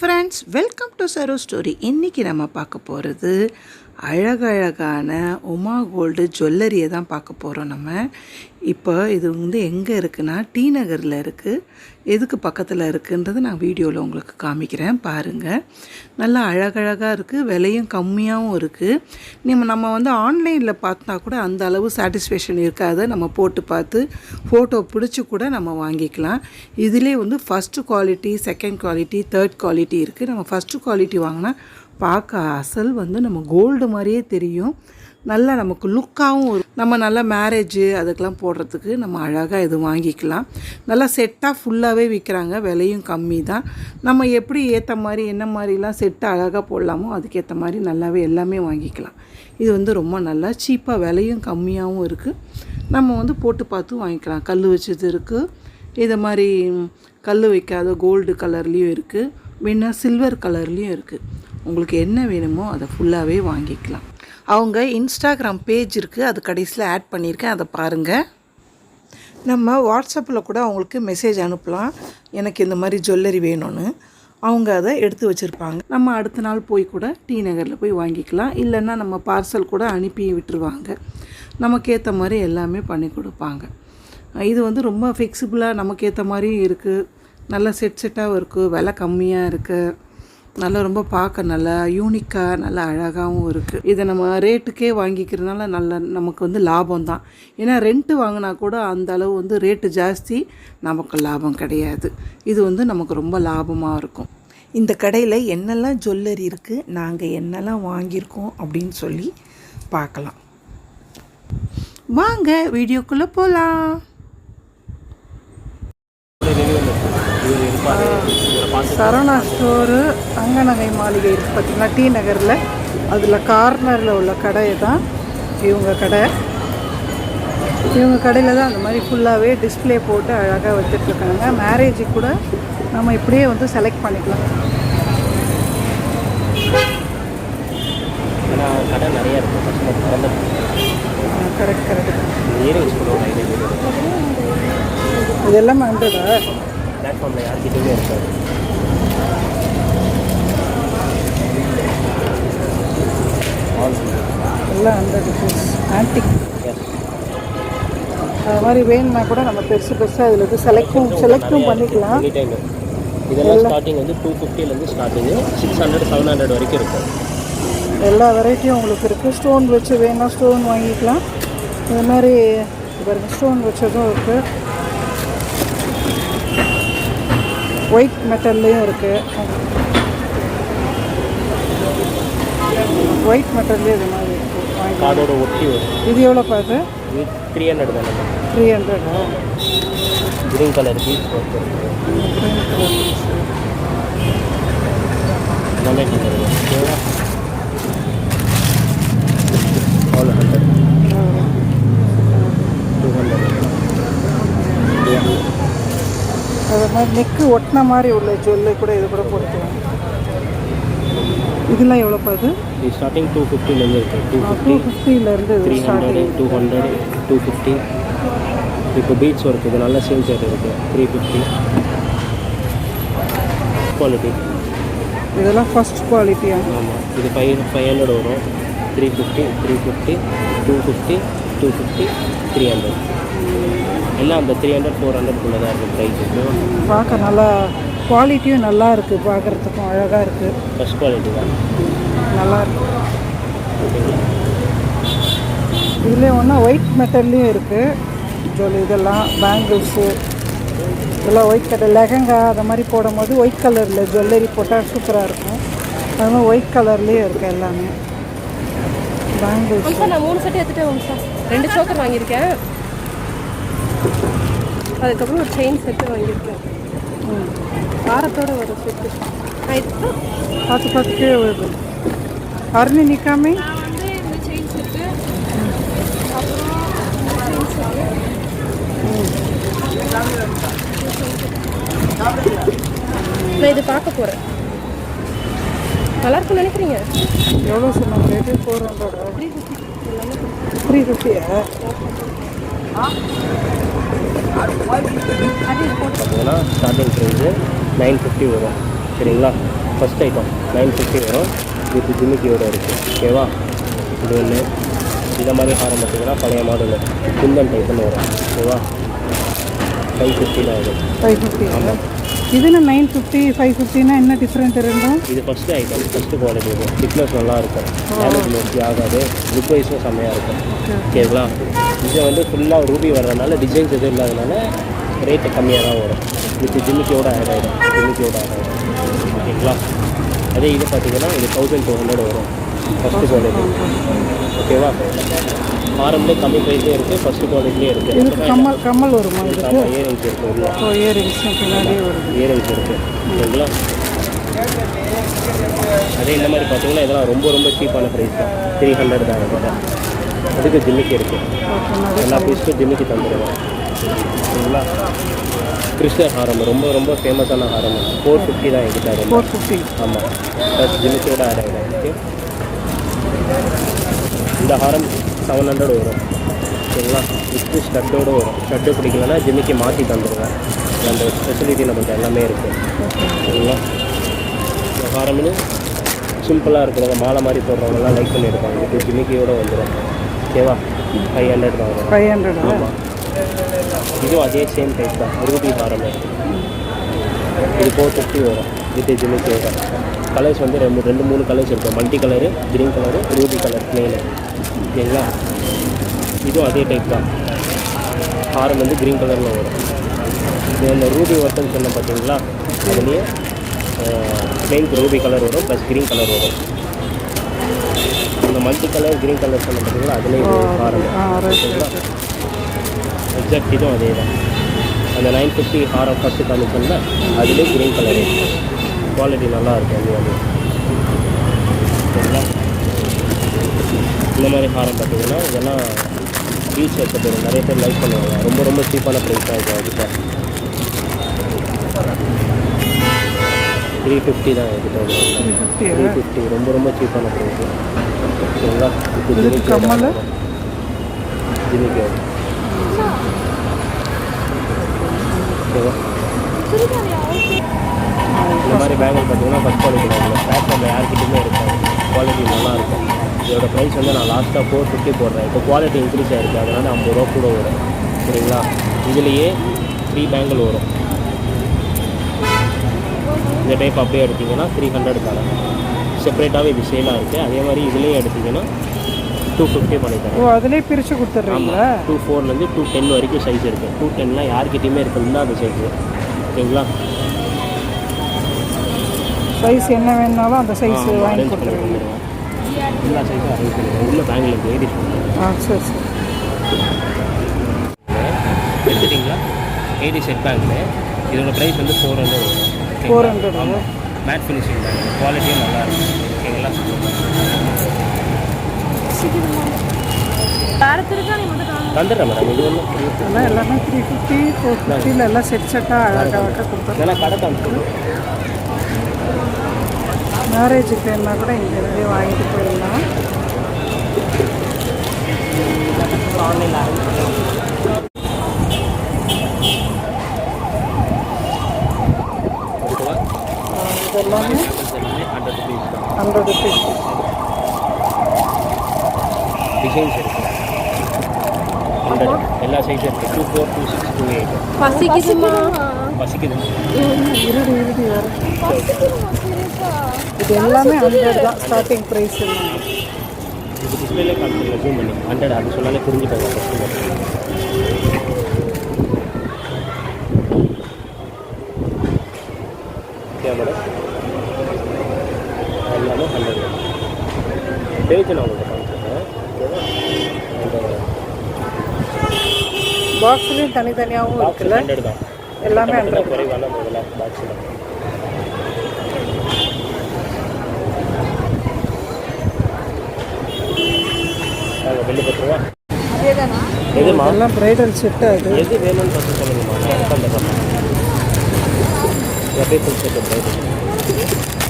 Friends welcome to சரோ story இன்றைக்கி நம்ம பார்க்க போகிறது அழகழகான உமா கோல்டு ஜுவல்லரியை தான் பார்க்க போகிறோம் நம்ம. இப்போ இது வந்து எங்கே இருக்குன்னா டி நகரில் இருக்குது எதுக்கு பக்கத்தில் இருக்குன்றது நான் வீடியோவில் உங்களுக்கு காமிக்கிறேன். பாருங்கள் நல்லா அழகழகாக இருக்குது விலையும் கம்மியாகவும் இருக்குது நம்ம நம்ம வந்து ஆன்லைனில் பார்த்தா கூட அந்த அளவு சாட்டிஸ்ஃபேக்ஷன் இருக்காது. நம்ம போட்டு பார்த்து ஃபோட்டோ பிடிச்சி கூட நம்ம வாங்கிக்கலாம். இதிலே வந்து first quality second quality third quality இருக்குது நம்ம ஃபஸ்ட்டு குவாலிட்டி வாங்கினா பார்க்க அசல் வந்து நம்ம கோல்டு மாதிரியே தெரியும். நல்லா நமக்கு லுக்காகவும் நம்ம நல்லா மேரேஜு அதுக்கெலாம் போடுறதுக்கு நம்ம அழகாக இது வாங்கிக்கலாம். நல்லா செட்டாக ஃபுல்லாகவே விற்கிறாங்க விலையும் கம்மி தான் நம்ம எப்படி ஏற்ற மாதிரி என்ன மாதிரிலாம் செட்டு அழகாக போடலாமோ அதுக்கேற்ற மாதிரி நல்லாவே எல்லாமே வாங்கிக்கலாம். இது வந்து ரொம்ப நல்லா சீப்பாக விலையும் கம்மியாகவும் இருக்குது நம்ம வந்து போட்டு பார்த்து வாங்கிக்கலாம். கல் வச்சது இருக்குது இதை மாதிரி கல் வைக்காத கோல்டு கலர்லேயும் இருக்குது வேணா சில்வர் கலர்லேயும் இருக்குது உங்களுக்கு என்ன வேணுமோ அதை ஃபுல்லாகவே வாங்கிக்கலாம். அவங்க இன்ஸ்டாகிராம் பேஜ் இருக்குது அது கடைசியில் ஆட் பண்ணியிருக்கேன் அதை பாருங்கள் நம்ம வாட்ஸ்அப்பில் கூட அவங்களுக்கு மெசேஜ் அனுப்பலாம். எனக்கு இந்த மாதிரி ஜுவல்லரி வேணும்னு. அவங்க அதை எடுத்து வச்சுருப்பாங்க. நம்ம அடுத்த நாள் போய் கூட டி நகரில் போய் வாங்கிக்கலாம். இல்லைன்னா நம்ம பார்சல் கூட அனுப்பி விட்டுருவாங்க. நமக்கு ஏற்ற மாதிரி எல்லாமே பண்ணி கொடுப்பாங்க. இது வந்து ரொம்ப ஃபிக்சிபிளாக நமக்கு ஏற்ற மாதிரியும் இருக்குது நல்ல செட் செட்டாகவும் இருக்குது விலை கம்மியாக இருக்குது நல்லா ரொம்ப பார்க்க நல்லா யூனிக்காக நல்லா அழகாகவும் இருக்குது இதை நம்ம ரேட்டுக்கே வாங்கிக்கிறதுனால நல்ல நமக்கு வந்து லாபம் தான். ஏன்னா ரெண்ட்டு வாங்கினா கூட அந்த அளவு வந்து ரேட்டு ஜாஸ்தி நமக்கு லாபம் கிடையாது. இது வந்து நமக்கு ரொம்ப லாபமாக இருக்கும். இந்த கடையில் என்னெல்லாம் ஜுவல்லரி இருக்குது நாங்கள் என்னெல்லாம் வாங்கியிருக்கோம் அப்படின்னு சொல்லி பார்க்கலாம். வாங்க வீடியோக்குள்ளே போகலாம் சரவணா ஸ்டோரு தங்கநகை மாளிகை இருக்குது பார்த்தீங்களா டி நகரில். அதில் கார்னரில் உள்ள கடை தான் இவங்க கடை. இவங்க கடையில் தான் அந்த மாதிரி ஃபுல்லாகவே டிஸ்ப்ளே போட்டு அழகாக வச்சுட்ருக்காங்க மேரேஜுக்கு கூட நம்ம இப்படியே வந்து செலக்ட் பண்ணிக்கலாம். கடை நிறைய இருக்கும் கரெக்ட் கரெக்ட் இயரிங்ஸ் கொடுவோம் ஐடியா இது எல்லாமே ஹண்ட்ரடா பிளாட்ஃபார்மில் யார்கிட்டையுமே இருக்காது. எல்லாம் ஹண்ட்ரட் ருபீஸ் ஆன்டிக் அது மாதிரி வேணும்னா கூட நம்ம பெருசு பெருசாக அதில் வந்து செலக்டும் செலக்டும் பண்ணிக்கலாம். இதெல்லாம் ஸ்டார்டிங் வந்து two ஃபிஃப்டிலேருந்து starting six hundred seven hundred வரைக்கும் இருக்கும். எல்லா வெரைட்டியும் உங்களுக்கு இருக்குது ஸ்டோன் வச்சு வேணா ஸ்டோன் வாங்கிக்கலாம். இது மாதிரி பாருங்க ஸ்டோன் வச்சதும் இருக்குது ஒயிட் மெட்டல்லையும் இருக்குது ஒயிட் மெட்டல்லையும் இது மாதிரி வாங்கிக்கலாம் கார்டோட ஒட்டி வரும். இது எவ்வளோ பார்த்து த்ரீ ஹண்ட்ரட் தானே த்ரீ ஹண்ட்ரடா க்ரீன் கலர் பீச் ஒர்க் நல்ல கலர் ஹண்ட்ரட் டூ ஹண்ட்ரட் அது மாதிரி நெக்கு ஒட்டின மாதிரி உள்ள ஜுவல்லு கூட இது கூட போட்டுக்கலாம். இதெல்லாம் எவ்வளோ பார்த்து இது ஸ்டார்டிங் டூ ஃபிஃப்டிலேருந்து இருக்குது two fifty ஃபிஃப்டிலேருந்து three hundred starting two hundred two fifty இப்போ பீச் ஒர்க் இது நல்ல சேல் ரேட் இருக்குது த்ரீ ஃபிஃப்டி குவாலிட்டி இதெல்லாம் ஃபர்ஸ்ட் குவாலிட்டியாக ஆமாம் இது ஃபைவ் ஃபைவ் ஹண்ட்ரட் வரும். Three fifty three fifty two fifty two fifty three hundred எல்லாம் அந்த த்ரீ ஹண்ட்ரட் ஃபோர் ஹண்ட்ரட்குள்ளே தான் இருக்குது ப்ரைஸ் பார்க்க நல்லா குவாலிட்டியும் நல்லா இருக்குது பார்க்குறதுக்கும் அழகாக இருக்குது ஃபஸ்ட் குவாலிட்டி தான். நல்லா இருக்கு இதுலேயே ஒன்றா ஒயிட் மெட்டல்லையும் இருக்குது ஜுவல் இதெல்லாம் பேங்கிள்ஸு இதெல்லாம் ஒயிட் கலர் லெஹங்கா அதை மாதிரி போடும்போது ஒயிட் கலரில் ஜுவல்லரி போட்டால் சூப்பராக இருக்கும். அது மாதிரி ஒயிட் கலர்லேயும் இருக்குது எல்லாமே. பேங்கிள்ஸ் நான் மூணு செட் எடுத்துட்டேன் சார் ரெண்டு சோக்கர் வாங்கியிருக்கேன். அதுக்கப்புறம் ஒரு செயின் செட்டு வாங்கியிருக்கேன். வாரத்தோட ஒரு செட்டு பார்த்து பார்த்து கீழே வருது அருணி நிற்காமே நான் இது பார்க்க போகிறேன் நல்லா இருக்கும்னு நினைக்கிறீங்க? எவ்வளோ சொன்னாங்க? ரேட்டு ஃபோர் ஹண்ட்ரடா த்ரீ ஃபிஃப்டியா பார்த்தீங்கன்னா ஸ்டார்டிங் ப்ரைஸு நைன் ஃபிஃப்டி வரும். சரிங்களா? ஃபஸ்ட் ஐட்டம் நைன் ஃபிஃப்டி வரும். வித் ஜிமிக்கியோட இருக்குது ஓகேவா? இது ஒன்று இந்த மாதிரி ஹாரம் பார்த்தீங்கன்னா பழைய மாடல் குந்தன் டைப்னு வரும். ஓகேவா? ஃபைவ் ஃபிஃப்டி தான் இது. ஃபைவ் ஃபிஃப்டி ஆமாம் இதுன்னு நைன் ஃபிஃப்டி ஃபைவ் ஃபிஃப்டினா என்ன டிஃப்ரெண்ட் ரெண்டும் இது ஃபஸ்ட்டு ஐட்டம் ஃபஸ்ட்டு குவாலிட்டி இது. திக்னஸ் நல்லா இருக்கும். டேமேஜ் மோஸ்ட்லி ஆகாது. லுக் வைஸும் செம்மையாக இருக்கும். ஓகேங்களா? இது வந்து ஃபுல்லாக ரூபி வர்றதுனால டிசைன்ஸ் எதுவும் இல்லாதனால ரேட்டு கம்மியாக தான் வரும். வித் ஜிமிக்கியோட ஆட் ஆகிடும் ஜிமிக்கியோட ஆட் ஆகிடும் ஓகேங்களா? அதே இது பார்த்தீங்கன்னா இது தௌசண்ட் டூ ஹண்ட்ரட் வரும். ஃபஸ்ட்டு குவாலிட்டி ஓகேவா ஆரம்பலே கம்மி ப்ரைஸ்லேயும் இருக்குது ஃபஸ்ட்டு குவாலிட்டிலேயும் இருக்குது இதுக்கு கம்மல் கம்மல் வருமா ஆமாம் இயரிங்ஸ் இருக்குது உள்ள ஓ இயரிங்ஸ் வருது. இயரிங்ஸ் இருக்குது ஓகேங்களா? அதே இந்த மாதிரி பார்த்தீங்கன்னா இதெல்லாம் ரொம்ப ரொம்ப சீப்பான ப்ரைஸ் தான். த்ரீ ஹண்ட்ரட் தான். அதுக்கு ஜிம்மிக்கு இருக்குது எல்லா பீஸ்க்கும் ஜிம்மிக்கு தந்துடுவோம் சரிங்களா கிறிஸ்டர் ஹாரம் ரொம்ப ரொம்ப ஃபேமஸான ஹாரம். ஃபோர் ஃபிஃப்டி தான் என்கிட்ட அது. ஃபோர் ஃபிஃப்டி ஆமாம் ப்ளஸ் ஜிமிக்கியோட ஆட் ஆகிடும் இந்த ஹாரம் செவன் ஹண்ட்ரட் வரும். சரிங்களா? வித்து ஸ்டட்டோடு வரும். ஸ்டட்டு பிடிக்கலன்னா ஜிமிக்கு மாற்றி தந்துடுவேன். அந்த ஃபெசிலிட்டி நம்மகிட்ட எல்லாமே இருக்குது சரிங்களா? இந்த ஹாரம்னு சிம்பிளாக இருக்கிறவங்க மாலை மாதிரி போடுறவங்கலாம் லைக் பண்ணி எடுப்பாங்க இது ஜிமிக்கியோட வந்துடும் ஓகேவா ஃபைவ் ஹண்ட்ரட் தான் வரும். ஃபைவ் ஹண்ட்ரட் ஆமாம் இதுவும் அதே சேம் டைப் தான் ரூபி ஹாரம் இது ஃபோர் ஃபிஃப்டி வரும் வித் ஜிமிக்கியோட கலர்ஸ் வந்து ரெண்டு ரெண்டு மூணு கலர்ஸ் இருக்கும் multi colour green colour ruby colour plain ஓகேங்களா இதுவும் அதே டைப் தான் ஹாரம் வந்து க்ரீன் கலரில் வரும் இது அந்த ரூபி ஒர்க்குன்னு சொன்ன பார்த்தீங்களா அதுலேயே பிளெயின் ரூபி கலர் வரும் ப்ளஸ் க்ரீன் கலர் வரும் அந்த மல்டி கலர் க்ரீன் கலர் சொன்ன பார்த்தீங்களா அதுலேயே ஹாரம் ஓகேங்களா எக்ஸாக்ட் இதுவும் அதே தான் அந்த நைன் ஃபிஃப்டி ஹாரம் ஃபஸ்ட்டு காமிச்சோம்ல அதுலேயே க்ரீன் கலரு குவாலிட்டி நல்லா இருக்கும் அது ஓகேங்களா இந்த மாதிரி ஹாரம் பார்த்தீங்கன்னா இதெல்லாம் பீச் வைக்க போகிறோம் நிறைய பேர் லைக் பண்ணுவாங்க. ரொம்ப ரொம்ப சீப்பான ப்ரைஸ் தான் இது அதுக்கிட்ட த்ரீ ஃபிஃப்டி தான் என்கிட்ட த்ரீ ஃபிஃப்டி ரொம்ப ரொம்ப சீப்பான ப்ரைஸ் கம்மல்? ஜிமிக்கி. ஓகேவா இந்த மாதிரி பேங்கிள் பார்த்தீங்கன்னா ஃபஸ்ட் குவாலிட்டி வாங்கலாம் பிளாட்ஃபார்மில் யார்கிட்டையுமே இருக்காது குவாலிட்டி நல்லா இருக்கும் இதோட ப்ரைஸ் வந்து நான் லாஸ்ட்டாக ஃபோர் ஃபிஃப்டி போடுறேன் இப்போ குவாலிட்டி இன்க்ரீஸ் ஆகிருக்கு அதனால் ஐம்பது ரூபா கூட வரும் சரிங்களா இதுலேயே த்ரீ பேங்கிள் வரும் இந்த டைப் அப்படியே எடுத்தீங்கன்னா த்ரீ ஹண்ட்ரட் தரேன் செப்பரேட்டாகவே இது சேலாக இருக்குது அதே மாதிரி இதுலேயும் எடுத்தீங்கன்னா டூ ஃபிஃப்டி பண்ணி தரேன் ஓ அதுலேயே பிரித்து கொடுத்துட்றீங்களா? டூ ஃபோர்லேருந்து டூ டென் வரைக்கும் சைஸ் இருக்குது டூ டென்லாம் யார்கிட்டையுமே இருக்கு இல்லாத சைஸ் ஓகேங்களா சைஸ் என்ன வேணுனாலும் அந்த சைஸ் வாங்கி கொடுத்துருவீங்க. எல்லா சைஸும் அரேஞ்ச் பண்ணுவோம் உள்ள பேங்கில் இருக்குது ஏடிஸ் ஆ சரி சரி. எடுத்துட்டிங்களா? ஏடி செட் பேங்கில் இதோட ப்ரைஸ் வந்து ஃபோர் ஹண்ட்ரட் வரும். Four hundred matte finishing bank குவாலிட்டியும் நல்லா இருக்கும். ஓகேங்களா? தந்துடுறேன் மேடம் இது ஒன்றும் அதெல்லாம் எல்லாமே த்ரீ ஃபிஃப்டி ஃபோர் ஃபிஃப்டியில் எல்லாம் செட் செட்டாக அழகாக அழகாக கொடுத்துருவோம் இதெல்லாம் கடை காமிச்சு மேரேஜுக்கு வேணுன்னா கூட இங்கே இருந்து வாங்கிட்டு போயிடலாம் ஓகேவா இதெல்லாமே எல்லாமே ஹண்ட்ரட் ருபீஸ் தான் ஹண்ட்ரட் ருபீஸ் டிசைன்ஸ் இருக்குது ஹண்ட்ரட் எல்லா சைஸும் இருக்குது two four two six two eight பசிக்குதுமா பசிக்குது இருடி இருடி வர இது எல்லாமே ஹண்ட்ரட் தான் ஸ்டார்டிங் ப்ரைஸ் இது டிஸ்பிளேலே காமிச்சிருங்க ஜூம் பண்ணி ஹண்ட்ரட் அது சொன்னாலே புரிஞ்சுப்பாங்க கஸ்டமர் ஓகே மேடம் எல்லாமே ஹண்ட்ரட் பேஜ் நான் உங்களுக்கு காமிச்சிருக்கேன் ஓகேவா அந்த பாக்ஸ்லேயும் தனித்தனியாகவும் இருக்குல்ல? எல்லாமே ஹண்ட்ரட் எதுமா? எல்லாம் ப்ரைடல் செட்டு அது எது வேணும்னு ஃபஸ்ட்டு சொல்லுங்கம்மா. நான் ஃபுல் செட் ரைட்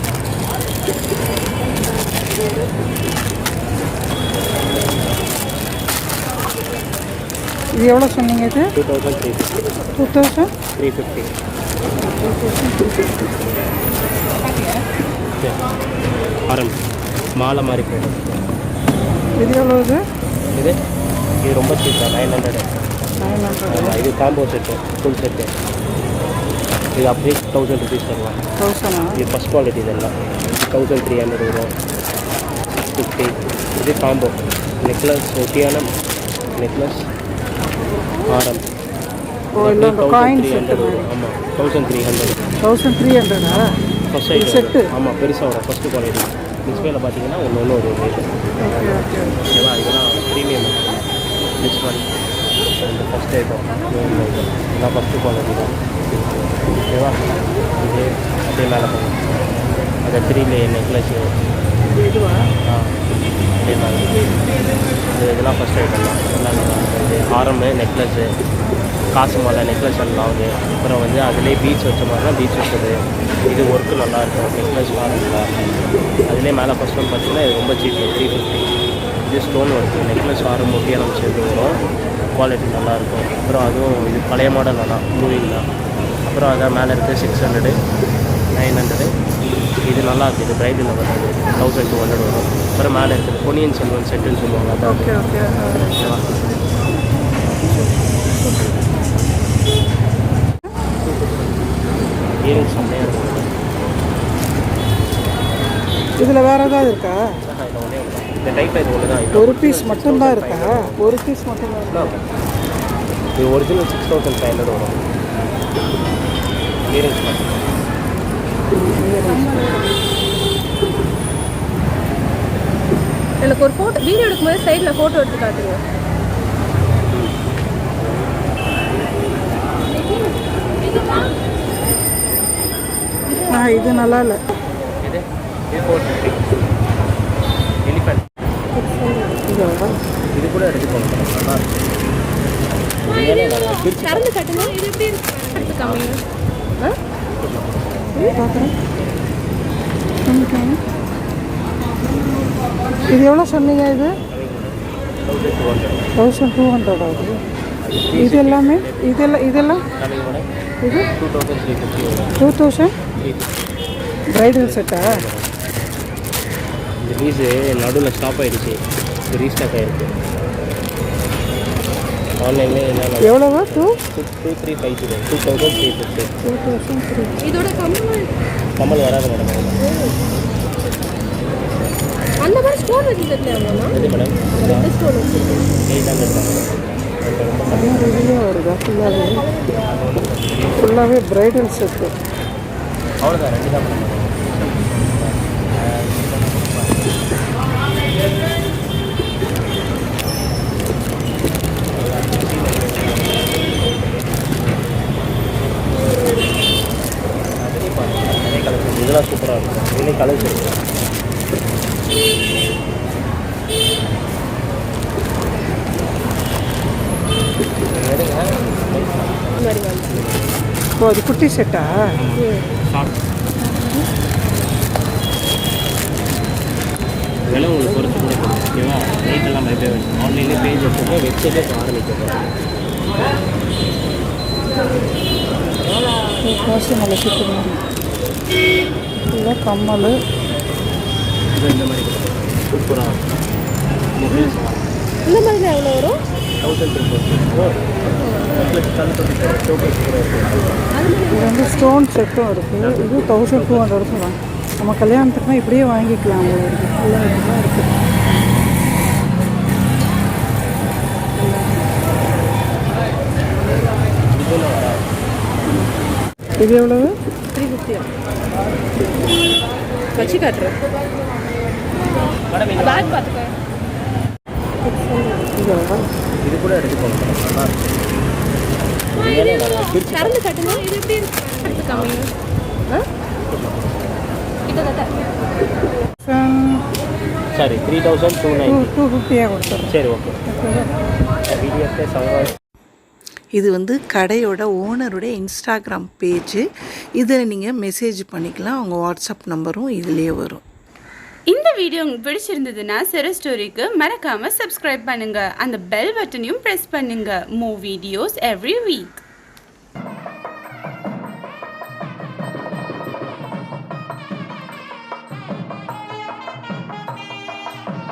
இது எவ்வளோ சொன்னீங்க இது? Two thousand three fifty two thousand three fifty ஆரம் மாலை மாதிரி போடும் இது எவ்வளோ இது? இது? இது ரொம்ப சீப்பாக நைன் ஹண்ட்ரட் நைன் ஹண்ட்ரட் இது காம்போ செட்டு ஃபுல் செட்டு இது அப்படியே தௌசண்ட் ருபீஸ் தருவாங்க. தௌசண்டா இது ஃபஸ்ட் குவாலிட்டி இதெல்லாம் தௌசண்ட் த்ரீ ஹண்ட்ரட் வரும். ஃபிஃப்டி இது காம்போ நெக்லஸ் ஒட்டியான நெக்லஸ் செட்டு வரும் ஆமாம் thousand three hundred thousand three ஹண்ட்ரடா first? Item ஆமாம் பெருசாக வரும். ஃபஸ்ட்டு குவாலிட்டி டிஸ்பிளேல பார்த்தீங்கன்னா ஒன்று ஒன்று ஒரு ரேட்டு ஓகே ஓகே ஓகேவா? இதெல்லாம் ப்ரீமியம் திஸ் ஒன் இந்த ஃபஸ்ட் ஐட்டம் இந்த ஐட்டம் இதெல்லாம் ஃபஸ்ட்டு குவாலிட்டி தான். ஓகேவா? இது அப்படியே மேலே போகும் அந்த த்ரீ லே நெக்லஸ் அதே இது இதெல்லாம் ஃபஸ்ட் ஐட்டம் தான் எல்லாம். இது ஆரம்பு நெக்லஸ்ஸு காசு மாலை நெக்லஸ் எல்லாம் வந்து அப்புறம் வந்து அதிலே பீச் வச்ச மாதிரினா பீச் வச்சது. இது ஒர்க்கு நல்லாயிருக்கும் நெக்லஸ் ஆரம்பில் அதிலே மேலே ஃபஸ்ட் ஒன் பார்த்தீங்கன்னா இது ரொம்ப சீப் த்ரீ ஃபிஃப்டி இது ஸ்டோன் ஒர்க்கு நெக்லஸ் ஆரம் ஒட்டியாக நம்ம சேர்ந்து வரும் குவாலிட்டி நல்லாயிருக்கும் அப்புறம் அதுவும் இது பழைய மாடல் தான்? மூவிங் தான் அப்புறம் அதான் மேலே இருக்குது சிக்ஸ் ஹண்ட்ரடு நைன் ஹண்ட்ரடு இது நல்லா இருக்குது இது பிரைடில் வருது தௌசண்ட் டூ ஹண்ட்ரட் வரும். அப்புறம் மேலே இருக்குது. பொன்னியின் செல்வன் செட்டுன்னு சொல்லுவாங்க. அதான். Okay okay. ஓகேவா? இயரிங்ஸ் செம்மையாக இருக்கும் இதில் வேறு ஏதாவது இருக்கா? இந்த டைப்பில் இது ஒன்று தான் ஒரு பீஸ் மட்டும்தான் இருக்கா? ஒரு பீஸ் மட்டும்தான் இருக்கா? இது original six thousand five hundred வரும். இயரிங்ஸ் மட்டும். எனக்கு ஒரு ஃபோட்டோ வீடியோ எடுக்கும்போது சைடில் ஃபோட்டோ எடுத்து காட்டுங்க. ஆ இது நல்லா இல்லை. இது கூட இருக்கு. பிரிச்சு திறந்து காட்டுங்க இது எப்படி இருக்கு? எடுத்து பார்க்குறேன் இது எவ்வளோ சொன்னீங்க இது? தௌசண்ட் டூ ஹண்ட்ரட் ஆகுது இது? எல்லாமே? இதெல்லாம் இதெல்லாம் இது டூ தௌசண்ட் த்ரீ ப்ரைடல் செட்டா இந்த பீஸு நடுவில் ஸ்டாப் ஆகிடுச்சு ரீஸ்டாக் ஆகிருக்கு ஆன்லைன்லேயே என்ன எவ்வளோவா? Two two three five zero two thousand three fifty two thousand three இதோட கம்மல் கமல் வராது மேடம் அந்த மாதிரி ஸ்டோன் வச்சு தெரியலையாங்கண்ணா எது? மேடம் ரெண்டு ஸ்டோன் வச்சுருக்கு எயிட் ஹண்ட்ரட் தான் வருதா ஃபுல்லாகவே ஃபுல்லாகவே ப்ரைடல் செட்டு அவ்வளோதான் ரெண்டு தான் மேடம் சூப்பராக இருக்கும். இதுலேயும் கலெக்ஷன் இருக்கு எடுங்க இந்த மாதிரி வந்து ஓ அது குட்டி செட்டா விலை உங்களுக்கு குறைச்சி கூட கொடுக்கும். ஓகேவா ரேட் எல்லாம் பயப்பே வச்சு ஆன்லைன்லேயே பேஜ் வச்சுருக்கோம் வெப்சைட்லேயே இப்போ காசு நல்லா சுற்றுமா இல்லை கம்மல். இந்த மாதிரி சூப்பராக இந்த எவ்வளோ வரும்? இருக்குது இது வந்து ஸ்டோன் செட்டும் இருக்குது இது தௌசண்ட் டூ ஹண்ட்ரட் சொல்லலாம் நம்ம கல்யாணத்துக்குனா இப்படியே வாங்கிக்கலாம். இருக்குது இது எவ்வளவு? த்ரீ ஃபிஃப்டியா வச்சு காட்டுறேன் மேடம் இது பேக் பார்த்துக்க இதுவா இது கூட எடுத்துக்கோங்க மேடம் நல்லா இருக்கும் உண்மையாலே நல்லா இருக்கு. பிரிச்சு திறந்து காட்டுங்க இது எப்படி இருக்கு எடுத்து காமிங்க ஆ கிட்டத்தட்ட sorry three thousand two two ninety two ஃபிஃப்டியாக கொடுத்துட்றேன் சரி ஓகே வீடியோஸே செவன் இது வந்து கடையோட ஓனருடைய இன்ஸ்டாகிராம் பேஜு இதில் நீங்கள் மெசேஜ் பண்ணிக்கலாம். அவங்க வாட்ஸ்அப் நம்பரும் இதுலேயே வரும். இந்த வீடியோ உங்களுக்கு பிடிச்சிருந்ததுன்னா செர ஸ்டோரிக்கு மறக்காமல் சப்ஸ்கிரைப் பண்ணுங்கள் அந்த பெல் பட்டனையும் ப்ரெஸ் பண்ணுங்கள் மூ வீடியோஸ் எவ்ரி வீக்